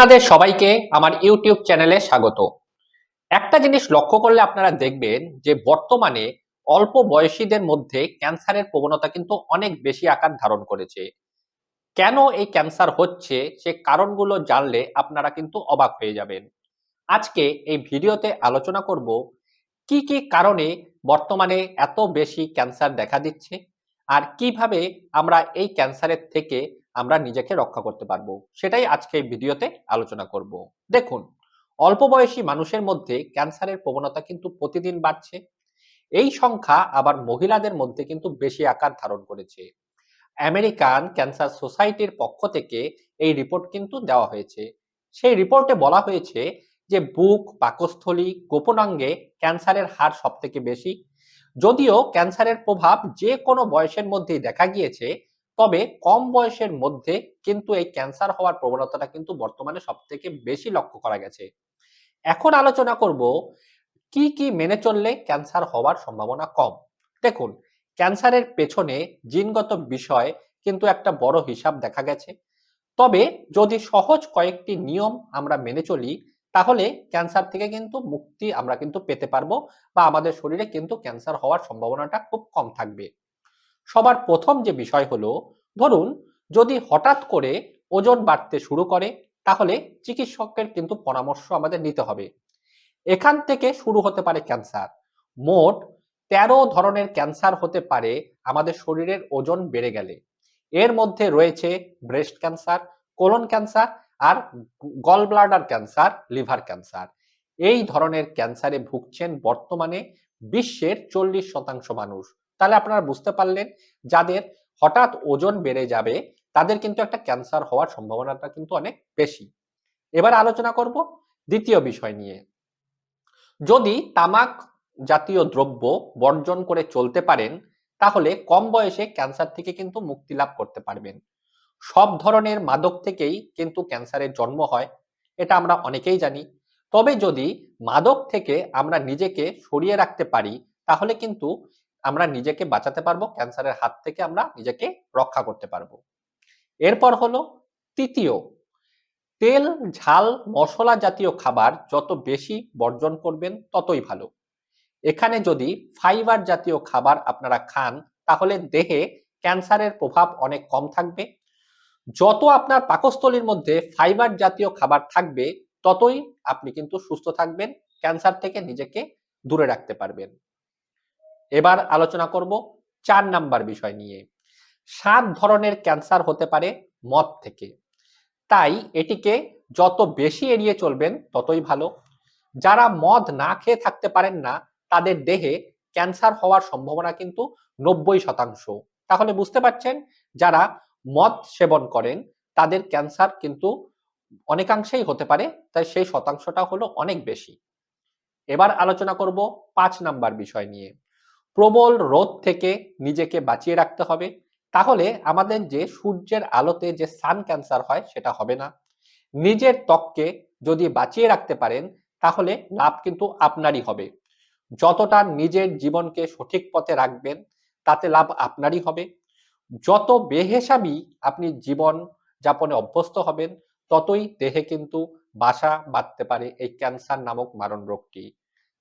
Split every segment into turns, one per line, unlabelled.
আপনাদের সবাইকে আমার ইউটিউব চ্যানেলে স্বাগত। একটা জিনিস লক্ষ্য করলে আপনারা দেখবেন যে বর্তমানে অল্প বয়সীদের মধ্যে ক্যান্সারের প্রবণতা কিন্তু অনেক বেশি আকার ধারণ করেছে। কেন এই ক্যান্সার হচ্ছে সে কারণগুলো জানলে আপনারা কিন্তু অবাক হয়ে যাবেন। আজকে এই ভিডিওতে আলোচনা করব, কি কি কারণে বর্তমানে এত বেশি ক্যান্সার দেখা দিচ্ছে আর কীভাবে আমরা এই ক্যান্সারের থেকে আমরা নিজেকে রক্ষা করতে পারব। সেটাই আজকে এই ভিডিওতে আলোচনা করব। দেখুন, অল্প বয়সী মানুষের মধ্যে ক্যান্সারের প্রবণতা কিন্তু প্রতিদিন বাড়ছে। এই সংখ্যা আবার মহিলাদের মধ্যে কিন্তু বেশি আকার ধারণ করেছে। আমেরিকান ক্যান্সার সোসাইটির পক্ষ থেকে এই রিপোর্ট কিন্তু দেওয়া হয়েছে। সেই রিপোর্টে বলা হয়েছে যে, বুক, পাকস্থলী, গোপনাঙ্গে ক্যান্সারের হার সব থেকে বেশি। যদিও ক্যান্সারের প্রভাব যে কোনো বয়সের মধ্যেই দেখা গিয়েছে তবে কম বয়সের মধ্যে কিন্তু এই ক্যান্সার হওয়ার প্রবণতাটা কিন্তু বর্তমানে সব থেকে বেশি লক্ষ্য করা গেছে। এখন আলোচনা করব কি কি মেনে চললে ক্যান্সার হওয়ার সম্ভাবনা কম। দেখুন, ক্যান্সারের পেছনে জিনগত বিষয় কিন্তু একটা বড় হিসাব দেখা গেছে। তবে যদি সহজ কয়েকটি নিয়ম আমরা মেনে চলি, তাহলে ক্যান্সার থেকে কিন্তু মুক্তি আমরা কিন্তু পেতে পারব বা আমাদের শরীরে কিন্তু ক্যান্সার হওয়ার সম্ভাবনাটা খুব কম থাকবে। সবার প্রথম যে বিষয় হলো, ধরুন যদি হঠাৎ করে ওজন বাড়তে শুরু করে, তাহলে চিকিৎসকের কিন্তু পরামর্শ আমাদের নিতে হবে। এখান থেকে শুরু হতে পারে ক্যান্সার। মোট তেরো ধরনের ক্যান্সার হতে পারে আমাদের শরীরের ওজন বেড়ে গেলে। এর মধ্যে রয়েছে ব্রেস্ট ক্যান্সার, কোলন ক্যান্সার আর gall bladder cancer, liver cancer. এই ধরনের ক্যান্সারে ভুগছেন বর্তমানে বিশ্বের চল্লিশ শতাংশ মানুষ। তাহলে আপনারা বুঝতে পারলেন যাদের হঠাৎ ওজন বেড়ে যাবে, তাদের কিন্তু একটা ক্যান্সার হওয়ার সম্ভাবনাটা কিন্তু অনেক বেশি। এবার আলোচনা করব দ্বিতীয় বিষয় নিয়ে। যদি তামাক জাতীয় দ্রব্য বর্জন করে চলতে পারেন, তাহলে কম বয়সে ক্যান্সার থেকে কিন্তু মুক্তি লাভ করতে পারবেন। সব ধরনের মাদক থেকেই কিন্তু ক্যান্সারের জন্ম হয়, এটা আমরা অনেকেই জানি। তবে যদি মাদক থেকে আমরা নিজেকে সরিয়ে রাখতে পারি, তাহলে কিন্তু আমরা নিজেকে বাঁচাতে পারব, ক্যান্সারের হাত থেকে আমরা নিজেকে রক্ষা করতে পারব। এরপর হলো তৃতীয়, তেল, ঝাল, মশলা জাতীয় খাবার যত বেশি বর্জন করবেন ততই ভালো। এখানে যদি ফাইবার জাতীয় খাবার আপনারা খান, তাহলে দেহে ক্যান্সারের প্রভাব অনেক কম থাকবে। যত আপনার পাকস্থলীর মধ্যে ফাইবার জাতীয় খাবার থাকবে, ততই আপনি কিন্তু সুস্থ থাকবেন, ক্যান্সার থেকে নিজেকে দূরে রাখতে পারবেন। এবার আলোচনা করব চার নাম্বার বিষয় নিয়ে। সাত ধরনের ক্যান্সার হতে পারে মদ থেকে। তাই এটিকে যত বেশি এড়িয়ে চলবেন, ততই ভালো। যারা মদ না খেয়ে থাকতে পারেন না, তাদের দেহে ক্যান্সার হওয়ার সম্ভাবনা কিন্তু নব্বই শতাংশ। তাহলে বুঝতে পারছেন, যারা মদ সেবন করেন, তাদের ক্যান্সার কিন্তু অনেকাংশেই হতে পারে, তাই সেই শতাংশটা হলো অনেক বেশি। এবার আলোচনা করব পাঁচ নাম্বার বিষয় নিয়ে। প্রবল রোদ থেকে নিজেকে বাঁচিয়ে রাখতে হবে। তাহলে আমাদের যে সূর্যের আলোতে যে সান ক্যান্সার হয়, সেটা হবে না। নিজের ত্বককে যদি বাঁচিয়ে রাখতে পারেন, তাহলে লাভ কিন্তু আপনারই হবে। যতটা নিজের জীবনকে সঠিক পথে রাখবেন, তাতে লাভ আপনারই হবে। যত বেহেসাবি আপনি জীবন যাপনে অভ্যস্ত হবেন, ততই দেহে কিন্তু বাসা বাঁধতে পারে এই ক্যান্সার নামক মারণ রোগটি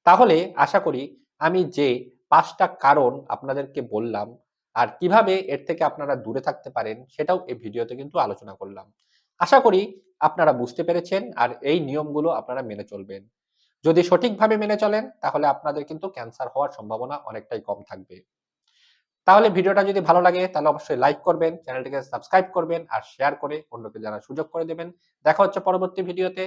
তাহলে আশা করি আমি যে পাঁচটা কারণ আপনাদেরকে বললাম আর কীভাবে এর থেকে আপনারা দূরে থাকতে পারেন সেটাও এই ভিডিওতে কিন্তু আলোচনা করলাম। আশা করি আপনারা বুঝতে পেরেছেন আর এই নিয়মগুলো আপনারা মেনে চলবেন। যদি সঠিকভাবে মেনে চলেন তাহলে আপনাদের কিন্তু ক্যান্সার হওয়ার সম্ভাবনা অনেকটাই কম থাকবে। তাহলে ভিডিওটা যদি ভালো লাগে তাহলে অবশ্যই লাইক করবেন, চ্যানেলটিকে সাবস্ক্রাইব করবেন আর শেয়ার করে অন্যকে জানার সুযোগ করে দেবেন। দেখা হচ্ছে পরবর্তী ভিডিওতে।